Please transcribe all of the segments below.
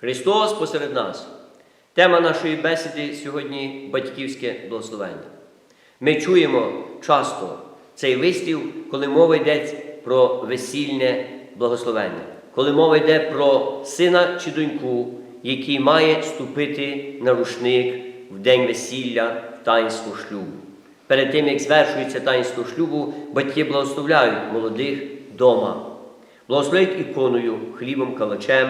Христос посеред нас. Тема нашої бесіди сьогодні батьківське благословення. Ми чуємо часто цей вислів, коли мова йде про весільне благословення, коли мова йде про сина чи доньку, який має ступити на рушник в день весілля в таїнство шлюбу. Перед тим, як звершується таїнство шлюбу, батьки благословляють молодих дома, благословляють іконою, хлібом, калачем.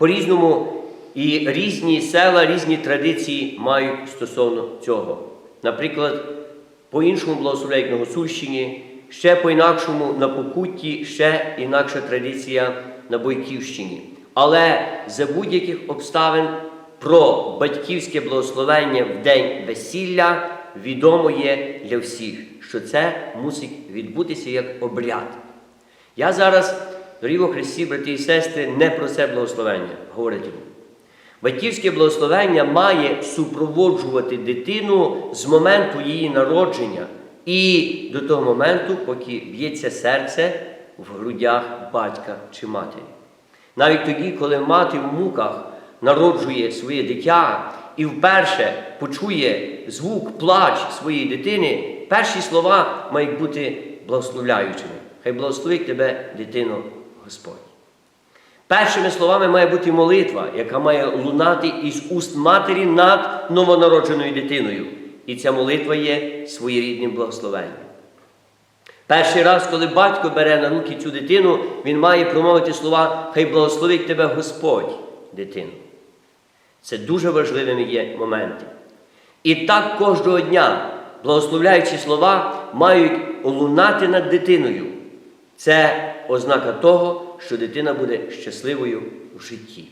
По-різному і різні села, різні традиції мають стосовно цього. Наприклад, по-іншому благословляють на Гуцульщині, ще по-інакшому на Покутті, ще інакша традиція на Бойківщині. Але за будь-яких обставин про батьківське благословення в день весілля відомо є для всіх, що це мусить відбутися як обряд. Я зараз, дорогі во Христі, брати і сестри, не про це благословення говоритиму. Батьківське благословення має супроводжувати дитину з моменту її народження і до того моменту, поки б'ється серце в грудях батька чи матері. Навіть тоді, коли мати в муках народжує своє дитя і вперше почує звук, плач своєї дитини, перші слова мають бути благословляючими. Хай благословить тебе, дитино, Господь. Першими словами має бути молитва, яка має лунати із уст матері над новонародженою дитиною. І ця молитва є своєрідним благословенням. Перший раз, коли батько бере на руки цю дитину, він має промовити слова Хай благословить тебе Господь, дитину. Це дуже важливими є моменти. І так кожного дня благословляючі слова мають лунати над дитиною. Це ознака того, що дитина буде щасливою в житті.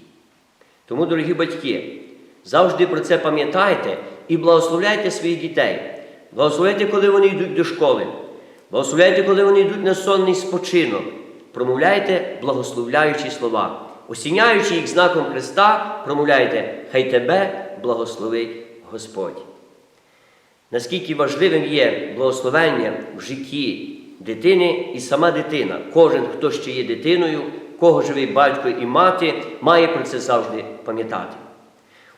Тому, дорогі батьки, завжди про це пам'ятайте і благословляйте своїх дітей. Благословляйте, коли вони йдуть до школи. Благословляйте, коли вони йдуть на сонний спочинок. Промовляйте благословляючі слова. Осіняючи їх знаком Христа, промовляйте, хай тебе благословить Господь. Наскільки важливим є благословення в житті дитини і сама дитина. Кожен, хто ще є дитиною, кого живий батько і мати, має про це завжди пам'ятати.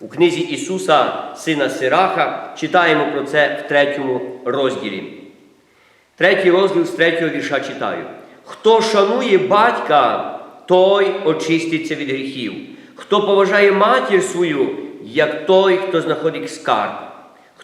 У книзі Ісуса, Сина Сираха, читаємо про це в третьому розділі. Третій розділ з третього вірша читаю. Хто шанує батька, той очиститься від гріхів. Хто поважає матір свою, як той, хто знаходить скарб.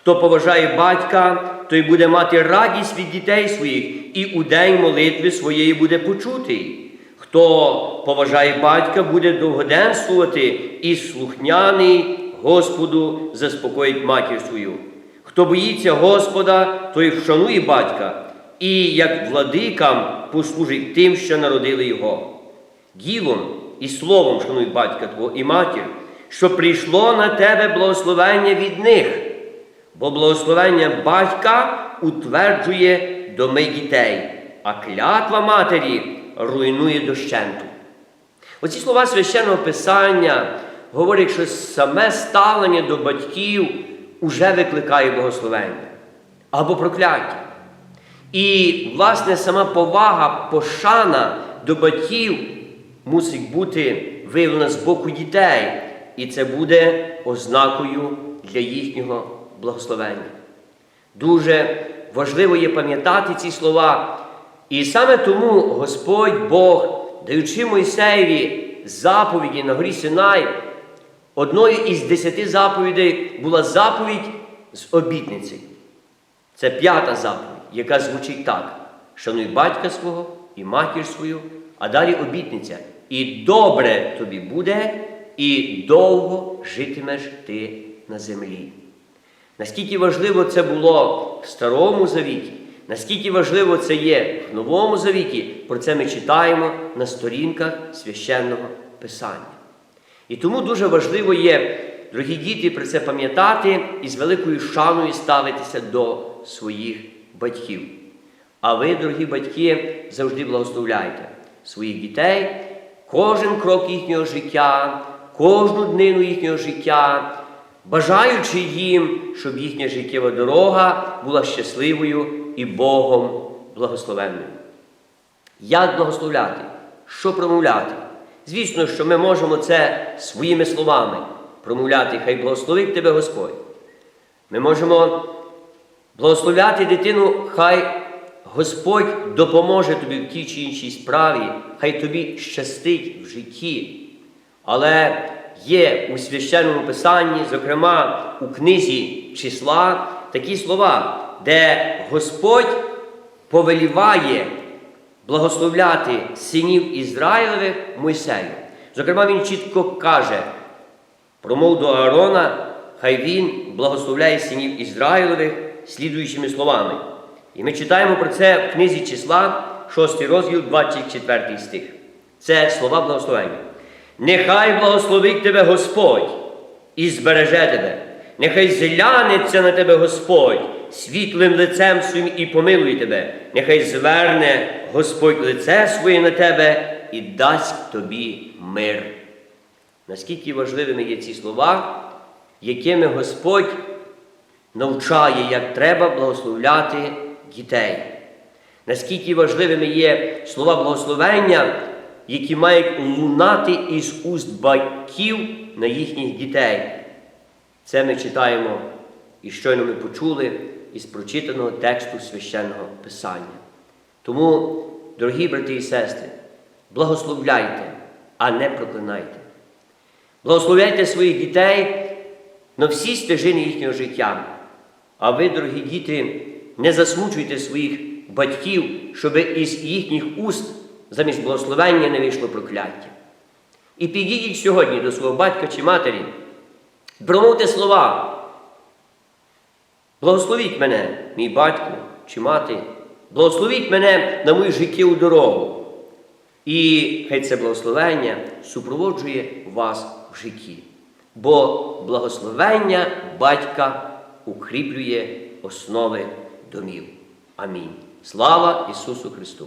Хто поважає батька, той буде мати радість від дітей своїх, і у день молитви своєї буде почутий. Хто поважає батька, буде довгоденствувати, і слухняний Господу заспокоїть матір свою. Хто боїться Господа, той вшанує батька, і як владикам послужить тим, що народили його. Ділом і словом шануй батька твого і матір, що прийшло на тебе благословення від них, бо благословення батька утверджує доми дітей, а клятва матері руйнує дощенту. Оці слова священного Писання говорять, що саме ставлення до батьків уже викликає благословення або прокляття. І, власне, сама повага, пошана до батьків мусить бути виявлена з боку дітей, і це буде ознакою для їхнього благословення. Дуже важливо є пам'ятати ці слова. І саме тому Господь Бог, даючи Мойсеєві заповіді на горі Синай, одною із десяти заповідей була заповідь з обітниці. Це п'ята заповідь, яка звучить так: шануй батька свого і матір свою, а далі обітниця. І добре тобі буде, і довго житимеш ти на землі. Наскільки важливо це було в Старому Завіті, наскільки важливо це є в Новому Завіті, про це ми читаємо на сторінках священного Писання. І тому дуже важливо є, дорогі діти, про це пам'ятати і з великою шаною ставитися до своїх батьків. А ви, дорогі батьки, завжди благословляйте своїх дітей, кожен крок їхнього життя, кожну днину їхнього життя, бажаючи їм, щоб їхня життєва дорога була щасливою і Богом благословенною. Як благословляти? Що промовляти? Звісно, що ми можемо це своїми словами промовляти, хай благословить тебе Господь. Ми можемо благословляти дитину, хай Господь допоможе тобі в тій чи іншій справі, хай тобі щастить в житті. Але є у священному писанні, зокрема у книзі числа, такі слова, де Господь повеліває благословляти синів Ізраїлевих Мойсею. Зокрема, він чітко каже, промов до Аарона, хай він благословляє синів Ізраїлевих слідуючими словами. І ми читаємо про це в книзі числа, 6 розділ, 24 стих. Це слова благословення. Нехай благословить тебе Господь і збереже тебе. Нехай зглянеться на тебе Господь світлим лицем своїм і помилує тебе. Нехай зверне Господь лице своє на тебе і дасть тобі мир. Наскільки важливими є ці слова, якими Господь навчає, як треба благословляти дітей. Наскільки важливими є слова благословення, які мають лунати із уст батьків на їхніх дітей. Це ми читаємо і щойно ми почули із прочитаного тексту священного Писання. Тому, дорогі брати і сестри, благословляйте, а не проклинайте. Благословляйте своїх дітей на всі стежини їхнього життя. А ви, дорогі діти, не засмучуйте своїх батьків, щоб із їхніх уст замість благословення не вийшло прокляття. І підійдіть сьогодні до свого батька чи матері, промовте слова. Благословіть мене, мій батько чи мати, благословіть мене на мою життєву дорогу. І хай це благословення супроводжує вас в житті. Бо благословення батька укріплює основи домів. Амінь. Слава Ісусу Христу!